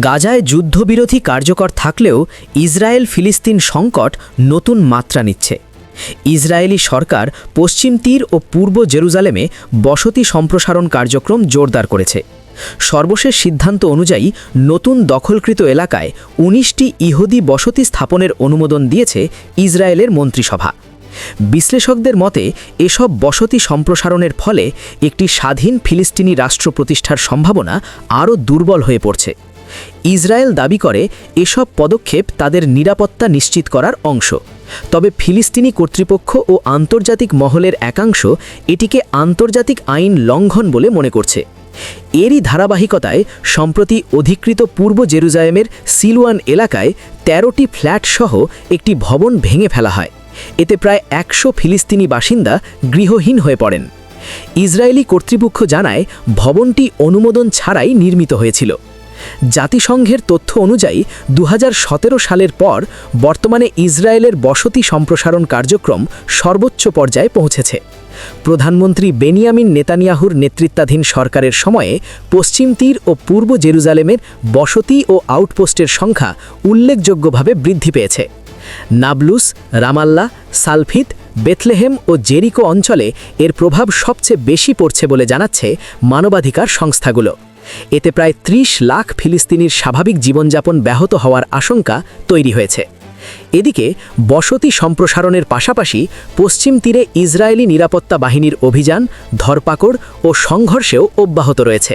গাজায় যুদ্ধবিরোধী কার্যকর থাকলেও ইসরায়েল ফিলিস্তিন সংকট নতুন মাত্রা নিচ্ছে। ইসরায়েলি সরকার পশ্চিম তীর ও পূর্ব জেরুজালেমে বসতি সম্প্রসারণ কার্যক্রম জোরদার করেছে। সর্বশেষ সিদ্ধান্ত অনুযায়ী নতুন দখলকৃত এলাকায় ১৯টি ইহুদি বসতি স্থাপনের অনুমোদন দিয়েছে ইসরায়েলের মন্ত্রিসভা। বিশ্লেষকদের মতে, এসব বসতি সম্প্রসারণের ফলে একটি স্বাধীন ফিলিস্তিনি রাষ্ট্র প্রতিষ্ঠার সম্ভাবনা আরও দুর্বল হয়ে পড়ছে। ইসরায়েল দাবি করে, এসব পদক্ষেপ তাদের নিরাপত্তা নিশ্চিত করার অংশ। তবে ফিলিস্তিনি কর্তৃপক্ষ ও আন্তর্জাতিক মহলের একাংশ এটিকে আন্তর্জাতিক আইন লঙ্ঘন বলে মনে করছে। এরই ধারাবাহিকতায়, সম্প্রতি অধিকৃত পূর্ব জেরুজালেমের সিলওয়ান এলাকায় ১৩টি ফ্ল্যাটসহ একটি ভবন ভেঙে ফেলা হয়। এতে প্রায় একশো ফিলিস্তিনি বাসিন্দা গৃহহীন হয়ে পড়েন। ইসরায়েলি কর্তৃপক্ষ জানায়, ভবনটি অনুমোদন ছাড়াই নির্মিত হয়েছিল। জাতিসংঘের তথ্য অনুযায়ী দু হাজার সতেরো সালের পর বর্তমানে ইসরায়েলের বসতি সম্প্রসারণ কার্যক্রম সর্বোচ্চ পর্যায়ে পৌঁছেছে। প্রধানমন্ত্রী বেনিয়ামিন নেতানিয়াহুর নেতৃত্বাধীন সরকারের সময়ে পশ্চিম তীর ও পূর্ব জেরুজালেমের বসতি ও আউটপোস্টের সংখ্যা উল্লেখযোগ্যভাবে বৃদ্ধি পেয়েছে। নাবলুস, রামাল্লা, সালফিত, বেথলেহেম ও জেরিকো অঞ্চলে এর প্রভাব সবচেয়ে বেশি পড়ছে বলে জানাচ্ছে মানবাধিকার সংস্থাগুলো। এতে প্রায় ৩০ লাখ ফিলিস্তিনির স্বাভাবিক জীবনযাপন ব্যাহত হওয়ার আশঙ্কা তৈরি হয়েছে। এদিকে, বসতি সম্প্রসারণের পাশাপাশি পশ্চিম তীরে ইসরায়েলি নিরাপত্তা বাহিনীর অভিযান, ধরপাকড় ও সংঘর্ষেও অব্যাহত রয়েছে।